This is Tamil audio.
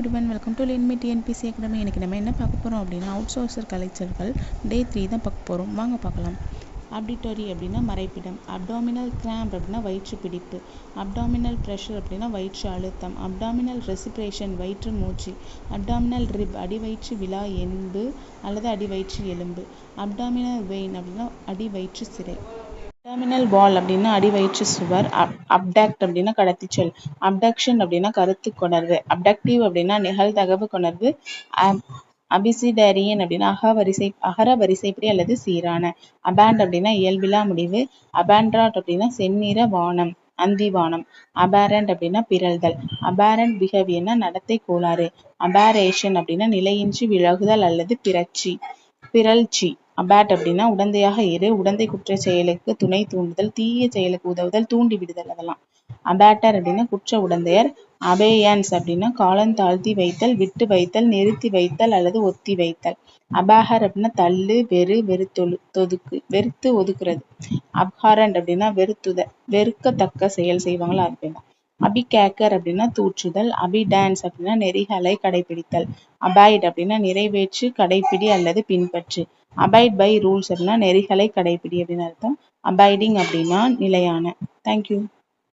எவ்ரிமன் வெல்கம் டு லின்மி டிஎன்பிசி அகாடமி இன்றைக்கி நம்ம என்ன பார்க்க போகிறோம் அப்படின்னா அவுட் சோர்சர் கலைச்சல்கள் டே த்ரீ தான் பார்க்க போகிறோம் வாங்க பார்க்கலாம். அப்டிட்டோரி அப்படின்னா மறைப்பிடம். அப்டாமினல் கிராம்ப் அப்படின்னா வயிற்று பிடிப்பு. அப்டாமினல் ப்ரெஷர் அப்படின்னா வயிற்று அழுத்தம். அப்டாமினல் ரெசிப்ரேஷன் வயிற்று மூச்சு. அப்டாமினல் ரிப் அடிவயிற்று விழா எலும்பு அல்லது அடிவயிற்று எலும்பு. அப்டாமினல் வெயின் அப்படின்னா அடிவயிற்று சிறை. அப்டாமினல் வால் அப்படின்னா அடிவயிற்று சுவர் அப் அப்டாக்ட் அப்படின்னா கடத்திச்சொல். அப்டக்ஷன் அப்படின்னா கருத்து கொணர்வு. அப்டக்டிவ் அப்படின்னா நிகழ்தகவு கொணர்வு. அபிசிடரியன் அப்படின்னா அகவரிசை அகர வரிசைப்படி அல்லது சீரான. அபேண்ட் அப்படின்னா இயல்பிலா முடிவு. அபேண்ட்ராட் அப்படின்னா செந்நிற வானம் அந்திவானம் அபேரண்ட் அப்படின்னா பிறழ்தல். அபேரண்ட் பிஹேவியர்னா நடத்தை கோளாறு. அபேரேஷன் அப்படின்னா நிலையின்றி விலகுதல் அல்லது பிறச்சி பிறழ்ச்சி. அபேட் அப்படின்னா உடந்தையாக இரு உடந்தை குற்ற செயலுக்கு துணை தூண்டுதல் தீய செயலுக்கு உதவுதல் தூண்டி விடுதல் அதெல்லாம். அபேட்டர் அப்படின்னா குற்ற உடந்தையர் அபேயன்ஸ் அப்படின்னா காலம் தாழ்த்தி வைத்தல் விட்டு வைத்தல் நிறுத்தி வைத்தல் அல்லது ஒத்தி வைத்தல். அபாகர் அப்படின்னா தள்ளு வெறு வெறுத்தொழு தொதுக்கு வெறுத்து ஒதுக்குறது. அப்ஹாரண்ட் அப்படின்னா வெறுத்துத வெறுக்கத்தக்க செயல் செய்வாங்களா அபி கேக்கர் அப்படின்னா தூற்றுதல் அபி டான்ஸ் அப்படின்னா நெறிகளை கடைபிடித்தல் அபாய்ட் அப்படின்னா நிறைவேற்று கடைப்பிடி அல்லது பின்பற்று. அபாய்ட் பை ரூல்ஸ் அப்படின்னா நெறிகளை கடைப்பிடி அப்படின்னு அர்த்தம். அபைடிங் அப்படின்னா நிலையான. தேங்க்யூ